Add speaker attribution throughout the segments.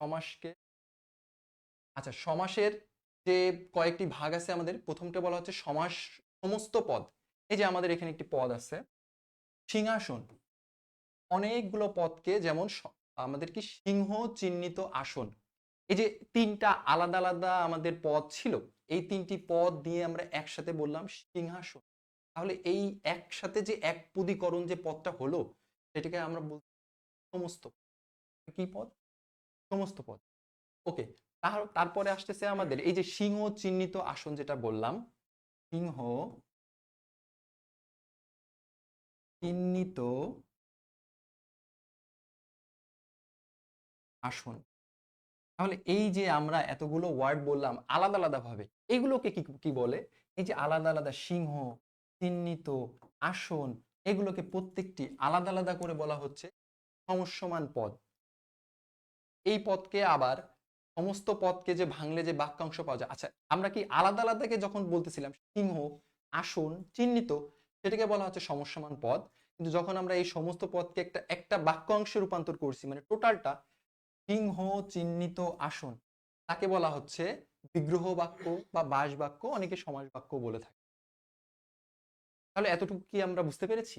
Speaker 1: সমাসকে আচ্ছা সমাসের যে কয়েকটি ভাগ আছে আমাদের, প্রথমটা বলা হচ্ছে সমাস সমস্ত পদ। এই যে আমাদের এখানে একটি পদ আছে, সিংহাসন। অনেকগুলো পদকে যেমন আমাদের কি সিংহ চিহ্নিত আসন। এই যে তিনটা আলাদা আলাদা আমাদের পদ ছিল, এই তিনটি পদ দিয়ে আমরা একসাথে বললাম সিংহাসন। তাহলে এই একসাথে যে এক যে পদটা হলো, সেটাকে আমরা সমস্ত। কি পদ? সমস্ত পদ। ওকে তার তারপরে আসতেছে আমাদের এই যে সিংহ চিহ্নিত আসন যেটা বললাম, সিংহ চিহ্নিত আসন। তাহলে এই যে আমরা এতগুলো ওয়ার্ড বললাম আলাদা আলাদা ভাবে এগুলোকে কি কি বলে? এই যে আলাদা আলাদা সিংহ চিহ্নিত আসন, এগুলোকে প্রত্যেকটি আলাদা আলাদা করে বলা হচ্ছে সমস্যমান পদ। এই পদকে আবার সমস্ত পদকে যে ভাঙলে যে বাক্যাংশ পাওয়া যায়। আচ্ছা আমরা কি আলাদা আলাদাকে যখন বলতেছিলাম, সিংহ, আসন চিহ্নিত, সেটাকে বলা হচ্ছে সমস্যমান পদ। কিন্তু যখন আমরা এই সমস্ত পদকে একটা একটা বাক্যাংশে রূপান্তর করছি মানে টোটালটা, সিংহ চিহ্নিত আসন, তাকে বলা হচ্ছে বিগ্রহ বাক্য বা বাস বাক্য, অনেকে সমাজ বাক্য বলে থাকে। তাহলে এতটুকু কি আমরা বুঝতে পেরেছি?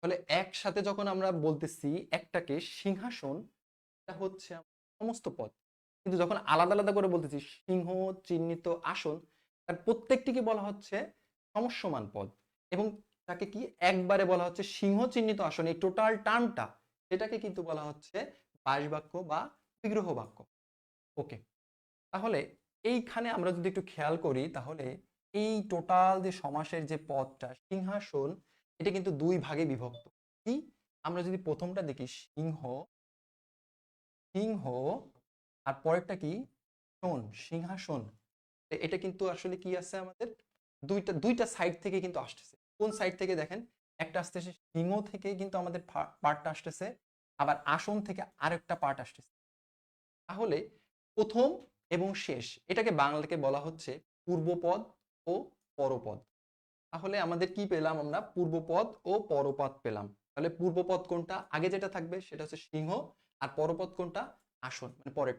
Speaker 1: তাহলে একসাথে যখন আমরা বলতেছি, একটাকে সিংহাসন, এটা হচ্ছে সমস্ত পদ কিন্তু যখন আলাদা আলাদা করে বলতেছি, সিংহ, চিহ্নিত আসন, তার প্রত্যেকটিকে বলা হচ্ছে সমস্যমান পদ। এবং তাকে কি একবারে বলা হচ্ছে সিংহ, চিহ্নিত আসন, এই টোটাল টার্মটা, সেটাকে কিন্তু বলা হচ্ছে বাস বাক্য বা বিগ্রহ বাক্য ওকে, তাহলে এইখানে আমরা যদি একটু খেয়াল করি, তাহলে এই টোটাল যে সমাসের যে পদটা, সিংহাসন, এটা কিন্তু দুই ভাগে বিভক্ত। কি? আমরা যদি প্রথমটা দেখি, সিংহ সিংহ আর পরেরটা কি? শোন, সিংহাসন। এটা কিন্তু আসলে কি আছে আমাদের? দুইটা দুইটা সাইড থেকে কিন্তু আসতেছে। কোন সাইড থেকে দেখেন? একটা আসতেছে সিংহ থেকে কিন্তু আমাদের পার্টটা আসতেছে। আবার আসন থেকে আরেকটা পার্ট আসতেছে। তাহলে প্রথম এবং শেষ, এটাকে বাংলাকে বলা হচ্ছে পূর্বপদ ও পরপদ। তাহলে আমাদের কি পেলাম আমরা? পূর্বপদ ও পরপদ পেলাম। তাহলে পূর্বপদ কোনটা? আগে যেটা থাকবে সেটা হচ্ছে সিংহ আর পরপদ কোনটা? আসন মানে পরের